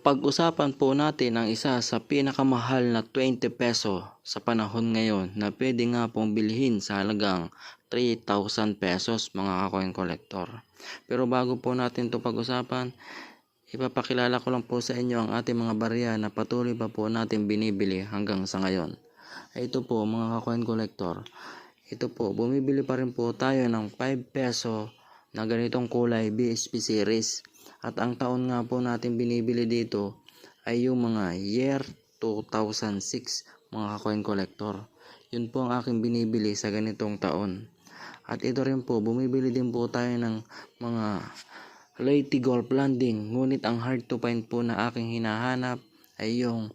Pag-usapan po natin ang isa sa pinakamahal na 20 peso sa panahon ngayon na pwede nga pong bilhin sa halagang 3,000 pesos mga coin collector. Pero bago po natin ito pag-usapan, ipapakilala ko lang po sa inyo ang ating mga barya na patuloy pa po natin binibili hanggang sa ngayon. Ito po mga coin collector, ito po, bumibili pa rin po tayo ng 5 peso na ganitong kulay BSP series. At ang taon nga po natin binibili dito ay yung mga year 2006 mga coin collector. Yun po ang aking binibili sa ganitong taon. At ito rin po, bumibili din po tayo ng mga Lady Golf Landing. Ngunit ang hard to find po na aking hinahanap ay yung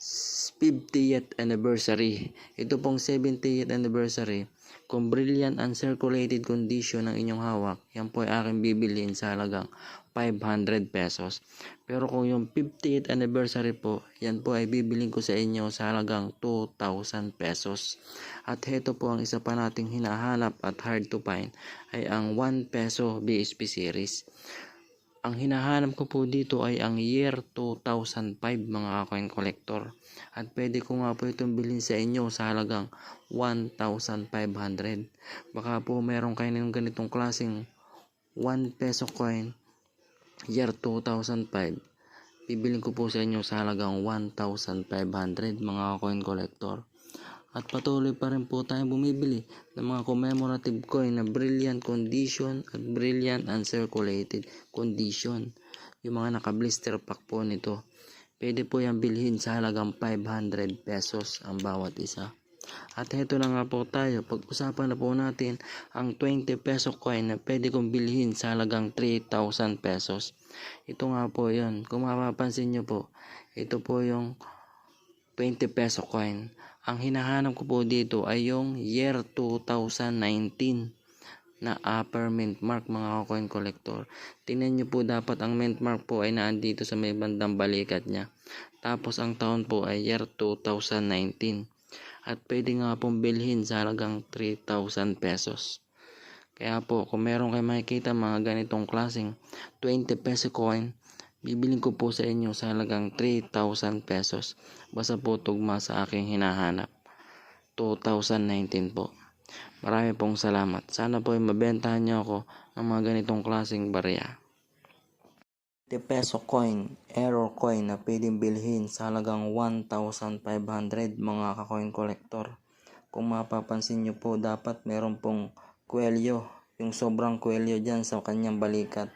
50th anniversary. Ito pong 70th anniversary. Kung brilliant uncirculated condition ng inyong hawak, yan po ay aking bibilhin sa halagang 500 pesos. Pero kung yung 50th anniversary po, yan po ay bibilhin ko sa inyo sa halagang 2,000 pesos. At heto po ang isa pa nating hinahanap at hard to find ay ang 1 peso BSP series. Ang hinahanap ko po dito ay ang year 2005 mga coin collector. At pwede ko nga po itong bilhin sa inyo sa halagang 1,500. Baka po meron kayo ng ganitong klaseng 1 peso coin year 2005. Bibilin ko po sa inyo sa halagang 1,500 mga coin collector. At patuloy pa rin po tayong bumibili ng mga commemorative coin na brilliant condition at brilliant uncirculated condition. Yung mga naka-blister pack po nito. Pwede po yan bilhin sa halagang 500 pesos ang bawat isa. At heto na nga po tayo, pag-usapan na po natin ang 20 peso coin na pwede kong bilhin sa halagang 3,000 pesos. Ito nga po yun. Kung mapapansin nyo po, ito po yung 20 peso coin. Ang hinahanap ko po dito ay yung year 2019 na upper mint mark mga coin collector. Tingnan nyo po dapat ang mint mark po ay naandito sa may bandang balikat niya. Tapos ang taon po ay year 2019. At pwede nga pong bilhin sa halagang 3,000 pesos. Kaya po kung meron kayo makikita mga ganitong klaseng 20 peso coin, bibiling ko po sa inyo sa halagang 3,000 pesos. Basta po tugma sa aking hinahanap. 2019 po. Marami pong salamat. Sana po ay mabentahan niyo ako ng mga ganitong klaseng barya. 20 peso coin, error coin na pwedeng bilhin sa halagang 1,500 mga ka-coin collector. Kung mapapansin nyo po, dapat meron pong kwelyo, yung sobrang kwelyo dyan sa kanyang balikat.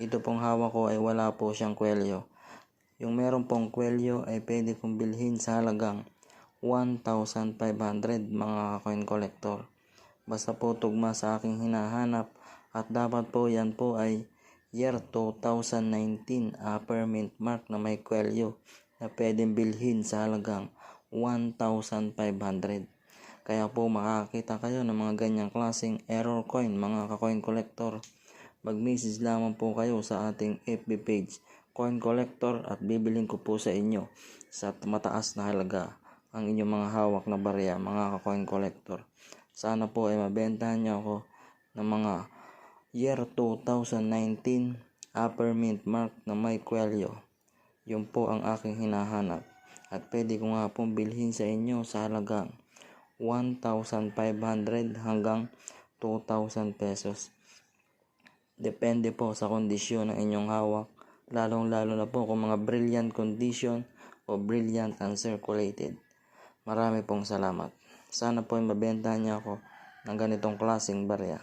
Ito pong hawak ko ay wala po siyang kwelyo. Yung meron pong kwelyo ay pwede kong bilhin sa halagang 1,500 mga coin collector. Basta po tugma sa aking hinahanap at dapat po yan po ay year 2019 upper mint mark na may kwelyo na pwedeng bilhin sa halagang 1,500. Kaya po makakita kayo ng mga ganyang klaseng error coin mga ka-coin collector. Mag-message lamang po kayo sa ating FB page coin collector at bibilin ko po sa inyo sa mataas na halaga ang inyong mga hawak na barya mga ka-coin collector. Sana po ay mabentahan niyo ako ng mga year 2019 upper mint mark na may kwelyo. Yun po ang aking hinahanap. At pwede ko nga pong bilhin sa inyo sa halagang 1,500 hanggang 2,000 pesos. Depende po sa kondisyon ng inyong hawak. Lalong lalo na po kung mga brilliant condition o brilliant uncirculated. Marami pong salamat. Sana po ay mabentahan niyo ako ng ganitong klaseng barya.